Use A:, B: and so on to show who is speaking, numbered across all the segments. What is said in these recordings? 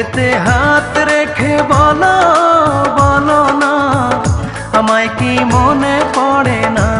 A: বুকেতে হাত রেখে বলো বলো না আমায় কি মনে পড়ে না?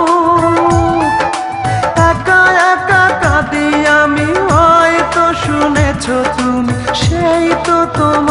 A: তোমার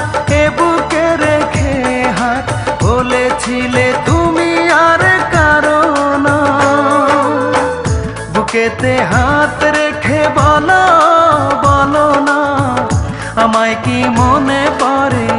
A: হাত রেখে বলো বলো না আমায় কি মনে পড়ে?